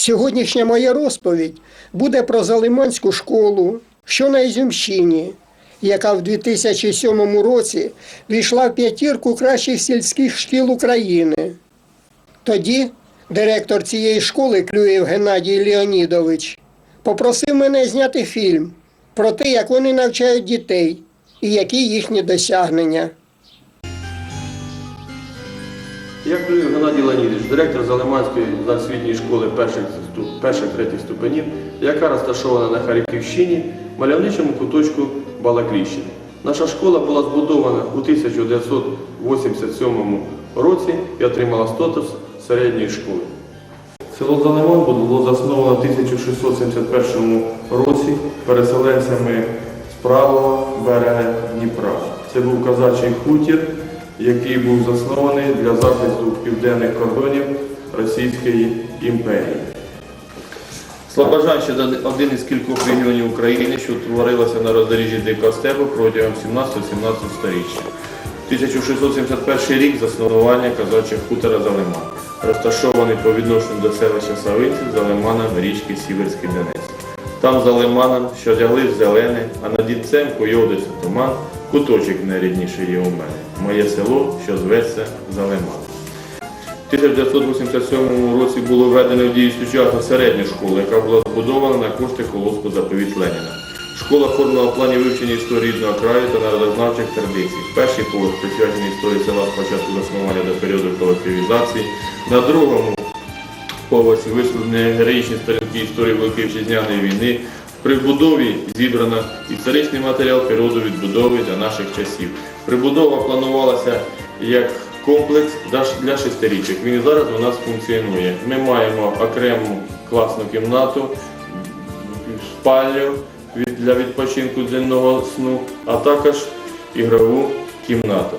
Сьогоднішня моя розповідь буде про Залиманську школу, що на Ізюмщині, яка в 2007 році війшла в п'ятірку кращих сільських шкіл України. Тоді директор цієї школи Клюєв Геннадій Леонідович попросив мене зняти фільм про те, як вони навчають дітей і які їхні досягнення. Я Клюєв Геннадій Леонідович, директор Залиманської загальноосвітньої школи перших, третіх ступенів, яка розташована на Харківщині, мальовничому куточку Балакліщини. Наша школа була збудована у 1987 році і отримала статус середньої школи. Село Залиман було засновано в 1671 році переселенцями з правого берега Дніпра. Це був козачий хутір, який був заснований для захисту південних кордонів Російської імперії. Слобожанщина – один із кількох регіонів України, що утворилася на роздоріжжі Дикого степу протягом 17-17 сторіччя. 1671 рік заснування козачих хутора Залиман, розташований по відношенню до селища Савинці за річки Сіверський Донець. Там за що лягли зелене, а над дідцем койовдиться туман, куточок найрідніший є у мене. Моє село, що зветься Залиман. У 1987 році було введено в дію сучасна середня школа, яка була збудована на кошти колоску заповіт Леніна. Школа оформила в плані вивчення історії рідного краю та народознавчих традицій. Перший поверх присвячений історії села з початку заснування до періоду колективізації. На другому поверсі висвітлені героїчні сторінки історії Великої Вітчизняної війни. При вбудові зібрано історичний матеріал періоду відбудови для наших часів. Прибудова планувалася як комплекс для- шестирічок. Він зараз у нас функціонує. Ми маємо окрему класну кімнату, спальню для відпочинку денного сну, а також ігрову кімнату.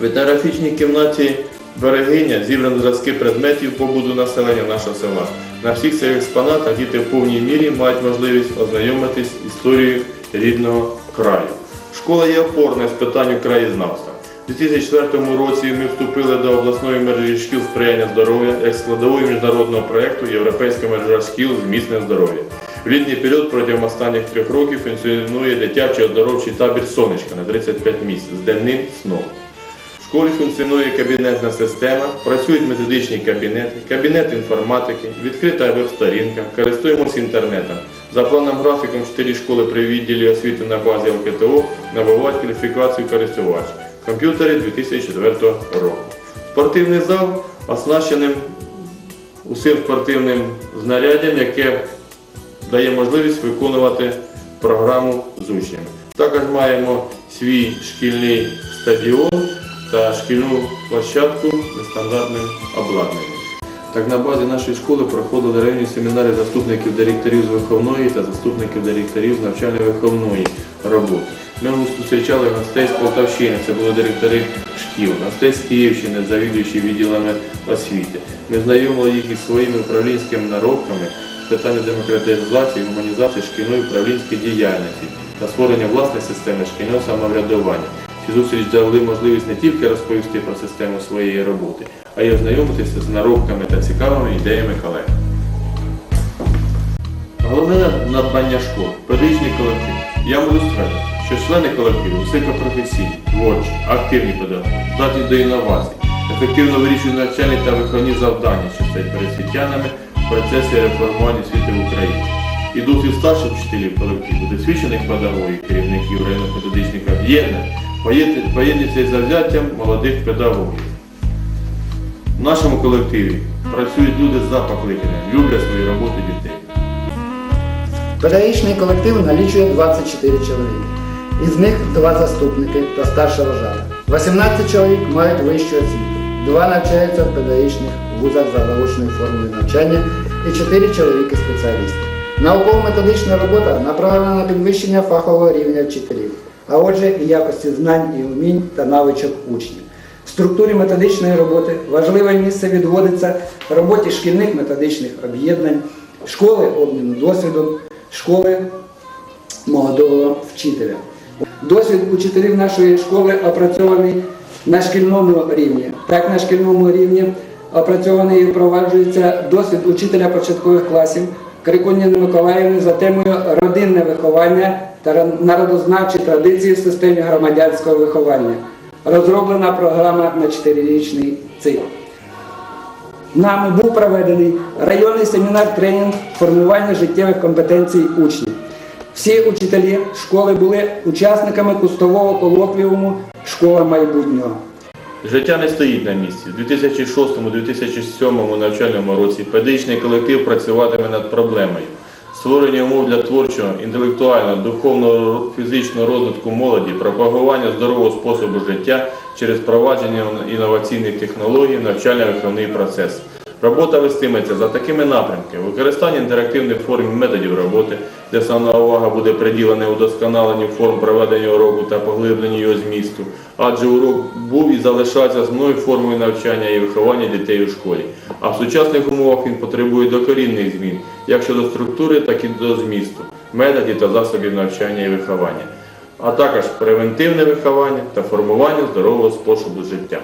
В етнографічній кімнаті берегиня зібрані зразки предметів побуду населення нашого села. На всіх цих експонатах діти в повній мірі мають можливість ознайомитись з історією рідного краю. Школа є опорною з питань краєзнавства. У 2004 році ми вступили до обласної мережі шкіл сприяння здоров'я як складової міжнародного проєкту Європейська мережа шкіл зміцнене здоров'я. В літній період протягом останніх трьох років функціонує дитячий оздоровчий табір Сонечка на 35 місць з денним сном. В школі функціонує кабінетна система, працюють методичні кабінети, кабінет інформатики, відкрита веб-сторінка, користуємося інтернетом. За планом графіком чотири школи при відділі освіти на базі ЛКТО набувають кваліфікацію користувач. Комп'ютери 2004 року. Спортивний зал оснащеним усім спортивним знаряддям, яке дає можливість виконувати програму з учнями. Також маємо свій шкільний стадіон та шкільну площадку нестандартним обладнанням. Так, на базі нашої школи проходили районні семінари заступників директорів з виховної та заступників директорів з навчально-виховної роботи. Ми зустрічали гостей з Полтавщини, це були директори шкіл, гостей з Київщини, завідуючі відділами освіти. Ми знайомили їх із своїми управлінськими наробками з питання демократизації, гуманізації шкільної управлінської діяльності та створення власної системи шкільного самоврядування. Ці зустріч дали можливість не тільки розповісти про систему своєї роботи, а й ознайомитися з наробками та цікавими ідеями колег. Головне надбання школи педагогічний колектив. Я можу ствердити, що члени колективу високопрофесійні, творчі, активні педагоги, здатні до інновацій, ефективно вирішують навчальні та виховні завдання, що стоять перед світянами в процесі реформування освіти в Україні. І досвід старших вчителів колективу, досвідчених педагогів, керівників районних методичних об'єднань, поєднується із завзяттям молодих педагогів. В нашому колективі працюють люди за покликанням, люблять свою роботу дітей. Педагогічний колектив налічує 24 чоловіки. Із них два заступники та старша вожата. 18 чоловік мають вищу освіту. Два навчаються в педагогічних вузах за заочною формою навчання і 4 чоловіки спеціалісти. Науково-методична робота направлена на підвищення фахового рівня вчителів, а отже і якості знань і умінь та навичок учнів. В структурі методичної роботи важливе місце відводиться роботі шкільних методичних об'єднань, школи обміну досвідом, школи молодого вчителя. Досвід учителів нашої школи опрацьований на шкільному рівні. Так, на шкільному рівні опрацьований і впроваджується досвід учителя початкових класів Крикуніни Миколаївни за темою родинне виховання та народознавчі традиції в системі громадянського виховання. Розроблена програма на 4-річний цикл. Нами був проведений районний семінар-тренінг формування життєвих компетенцій учнів. Всі учителі школи були учасниками кустового колоквіуму Школа майбутнього. Життя не стоїть на місці. У 2006-2007 навчальному році педагогічний колектив працюватиме над проблемою створення умов для творчого, інтелектуального, духовного, фізичного розвитку молоді, пропагування здорового способу життя через впровадження інноваційних технологій навчально-виховний процес. Робота вестиметься за такими напрямками: використання інтерактивних форм і методів роботи, де основна увага буде приділена удосконаленню форм проведення уроку та поглибленню його змісту, адже урок був і залишається основною формою навчання і виховання дітей у школі. А в сучасних умовах він потребує докорінних змін, як щодо структури, так і до змісту, методів та засобів навчання і виховання, а також превентивне виховання та формування здорового способу життя.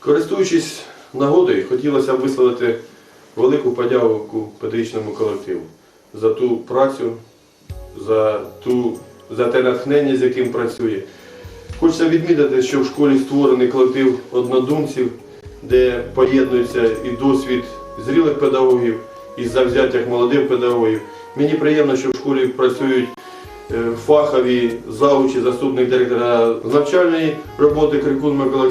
Користуючись нагодою, хотілося б висловити велику подяку педагогічному колективу за ту працю, за, ту, за те натхнення, з яким працює. Хочеться відмітити, що в школі створений колектив однодумців, де поєднується і досвід зрілих педагогів, і завзяття молодих педагогів. Мені приємно, що в школі працюють е, фахові завучі, заступник директора навчальної роботи Крикун Микола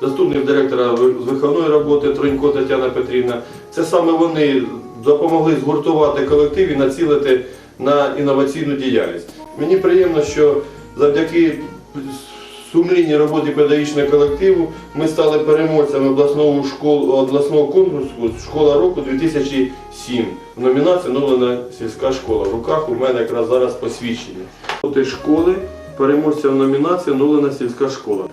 заступник директора з виховної роботи Тронько Тетяна Петрівна. Це саме вони допомогли згуртувати колектив і націлити на інноваційну діяльність. Мені приємно, що завдяки сумлінній роботі педагогічного колективу ми стали переможцями обласного, школ, обласного конкурсу Школа року 2007 в номінації Новина сільська школа. В руках у мене якраз зараз посвідчення. Школи переможця в номінації Новина сільська школа.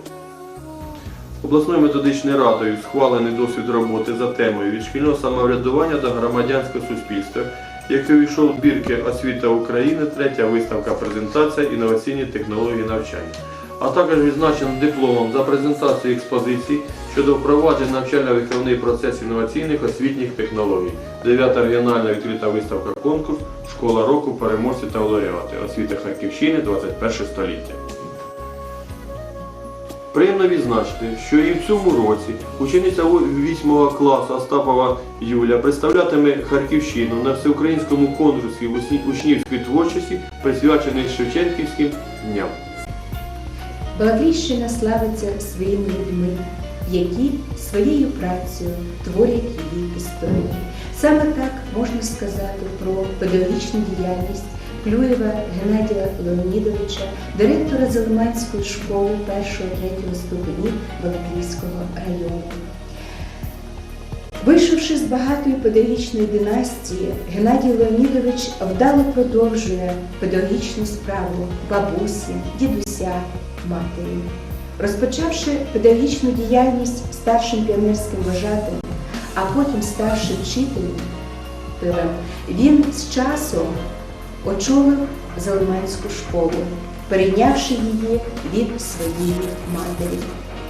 Обласною методичною радою схвалений досвід роботи за темою від шкільного самоврядування до громадянського суспільства, який увійшов в збірки Освіта України, третя виставка презентація інноваційні технології навчання. А також відзначено дипломом за презентацію експозицій щодо впровадження навчально-виховний процес інноваційних освітніх технологій. Дев'ята регіональна відкрита виставка конкурс Школа року переможці та лауреати. Освіта Харківщини 21 століття. Приємно відзначити, що і в цьому році учениця 8 класу Остапова Юля представлятиме Харківщину на всеукраїнському конкурсі учнівської творчості, присвячений Шевченківським дням. Благовіщина славиться своїми людьми, які своєю працею творять її історію. Саме так можна сказати про педагогічну діяльність Клюєва Геннадія Леонідовича, директора Залиманської школи 1-3 ступенів Балаклійського району. Вийшовши з багатої педагогічної династії, Геннадій Леонідович вдало продовжує педагогічну справу бабусі, дідуся, матері. Розпочавши педагогічну діяльність старшим піонерським вожатим, а потім старшим вчителем, він з часом очолив Залиманську школу, перейнявши її від своєї матері.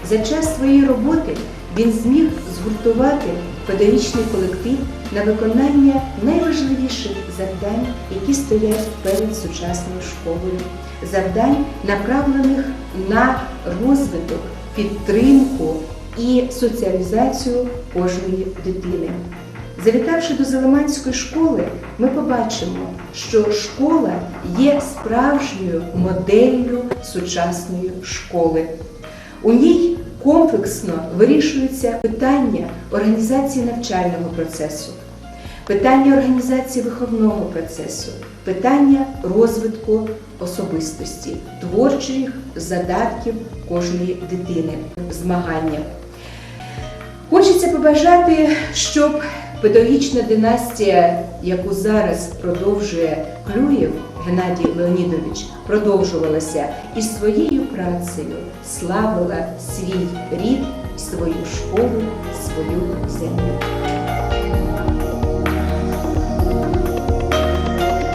За час своєї роботи він зміг згуртувати педагогічний колектив на виконання найважливіших завдань, які стоять перед сучасною школою. Завдань, направлених на розвиток, підтримку і соціалізацію кожної дитини. Завітавши до Залиманської школи, ми побачимо, що школа є справжньою моделлю сучасної школи. У ній комплексно вирішуються питання організації навчального процесу, питання організації виховного процесу, питання розвитку особистості, творчих задатків кожної дитини, змагання. Хочеться побажати, щоб педагогічна династія, яку зараз продовжує Клюєв Геннадій Леонідович, продовжувалася і своєю працею славила свій рід, свою школу, свою землю.